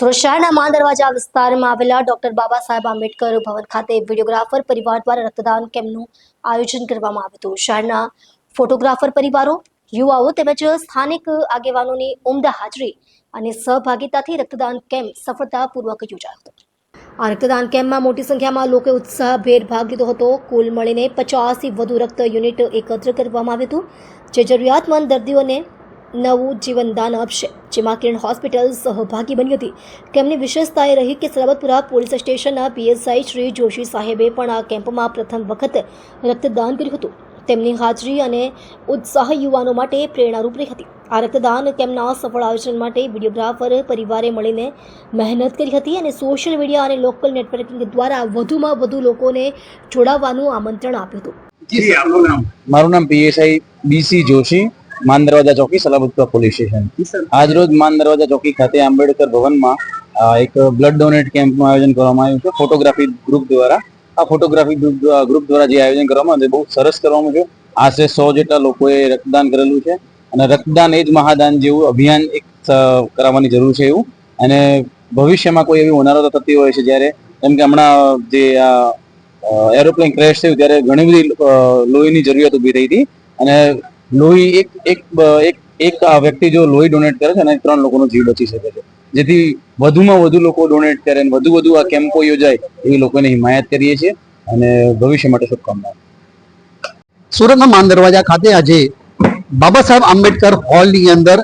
સુરત મા દરવાજા વિસ્તારમાં આવેલા ડોક્ટર બાબા સાહેબ આંબેડકર ભવન ખાતે વિડીયોગ્રાફર પરિવાર દ્વારા રક્તદાન કેમ્પનું આયોજન કરવામાં આવ્યું હતું. શહેરના ફોટોગ્રાફર પરિવારો, યુવાઓ તેમજ સ્થાનિક આગેવાનોની ઉમદા હાજરી અને સહભાગિતાથી રક્તદાન કેમ્પ સફળતાપૂર્વક યોજાયો હતો. આ રક્તદાન કેમ્પમાં મોટી સંખ્યામાં લોકોએ ઉત્સાહભેર ભાગ લીધો હતો. કુલ મળીને પચાસથી વધુ રક્ત યુનિટ એકત્ર કરવામાં આવ્યું હતું, જે જરૂરિયાતમંદ દર્દીઓને નવું જીવનદાન આપશે. જેમાં કિરણ હોસ્પિટલ સહભાગી બની હતી. તેમની વિશેષતા એ રહી કે સલાબતપુરા પોલીસ સ્ટેશનના પીએસઆઈ શ્રી જોશી સાહેબે પણ આ કેમ્પમાં પ્રથમ વખત રક્તદાન કર્યું હતું. તેમની હાજરી અને ઉત્સાહ યુવાનો માટે પ્રેરણારૂપ રહી હતી. આ રક્તદાન કેમ્પના સફળ આયોજન માટે વિડીયોગ્રાફર પરિવારે મળીને મહેનત કરી હતી અને સોશિયલ મીડિયા અને લોકલ નેટવર્કિંગ દ્વારા વધુમાં વધુ લોકોને જોડાવાનું આમંત્રણ આપ્યું હતું. જી આપનું નામ? મારું નામ પીએસઆઈ બીસી જોશી. માન દરવાજા ચોકી સલાબતપુરા પોલીસ સ્ટેશન. આજ રોજ માન દરવાજા ચોકી ખાતે આંબેડકર ભવનમાં એક બ્લડ ડોનેટ કેમ્પનું આયોજન કરવામાં આવ્યું છે. ફોટોગ્રાફી ગ્રુપ દ્વારા, આ ફોટોગ્રાફી ગ્રુપ દ્વારા જે આયોજન કરવામાં આવ્યું બહુ સરસ કરવામાં આવ્યું આશરે સો જેટલા લોકોએ રક્તદાન કરેલું છે અને રક્તદાન એ જ મહાદાન જેવું અભિયાન એક કરાવવાની જરૂર છે એવું. અને ભવિષ્યમાં કોઈ એવી હોનારતો થતી હોય છે જ્યારે જેમ કે હમણાં જે, આ એરોપ્લેન ક્રેશ થયું ત્યારે ઘણી બધી લોહીની જરૂરિયાત ઊભી થઈ હતી. અને લોહી એક એક એક એક વ્યક્તિ જો લોહી ડોનેટ કરે છે અને ત્રણ લોકોનો જીવ બચી શકે છે. જેથી વધુમાં વધુ લોકો ડોનેટ કરે અને વધુ વધુ આ કેમ્પો યોજાય એવી લોકોને હિમાયત કરીએ છીએ અને ભવિષ્ય માટે શુભકામનાઓ. સુરતના માન દરવાજા ખાતે આજે બાબા સાહેબ આંબેડકર હોલની અંદર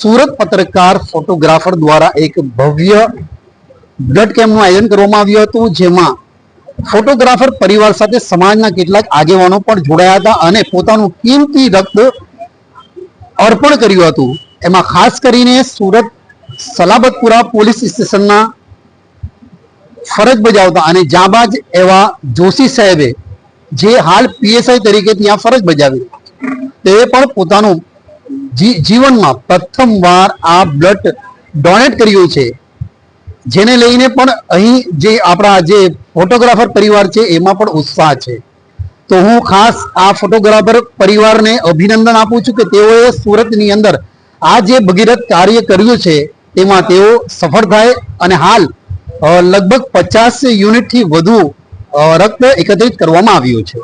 સુરત પત્રકાર ફોટોગ્રાફર દ્વારા એક ભવ્ય બ્લડ કેમ્પનું આયોજન કરવામાં આવ્યું હતું, જેમાં ફોટોગ્રાફર પરિવાર સાથે સમાજના કેટલાક આગેવાનો પણ જોડાયા હતા અને પોતાનું કિંમતી રક્ત અર્પણ કર્યું હતું. એમાં ખાસ કરીને સુરત સલાબતપુરા પોલીસ સ્ટેશનના ફરજ બજાવતા અને જાબાજ એવા જોશી સાહેબે જે હાલ પીએસઆઈ તરીકે ત્યાં ફરજ બજાવી. તે પણ પોતાનું જીવનમાં પ્રથમવાર આ બ્લડ ડોનેટ કર્યું છે. જેને લઈને પણ અહીં જે આપણા જે ફોટોગ્રાફર પરિવાર છે, એમાં પણ ઉત્સાહ છે. તો હું ખાસ આ ફોટોગ્રાફર પરિવારને અભિનંદન આપું છું કે તેઓએ સુરતની અંદર આ જે ભગીરથ કાર્ય કર્યું છે, તેમાં તેઓ સફળ થાય અને હાલ લગભગ પચાસ યુનિટથી વધુ રક્ત એકત્રિત કરવામાં આવ્યું છે.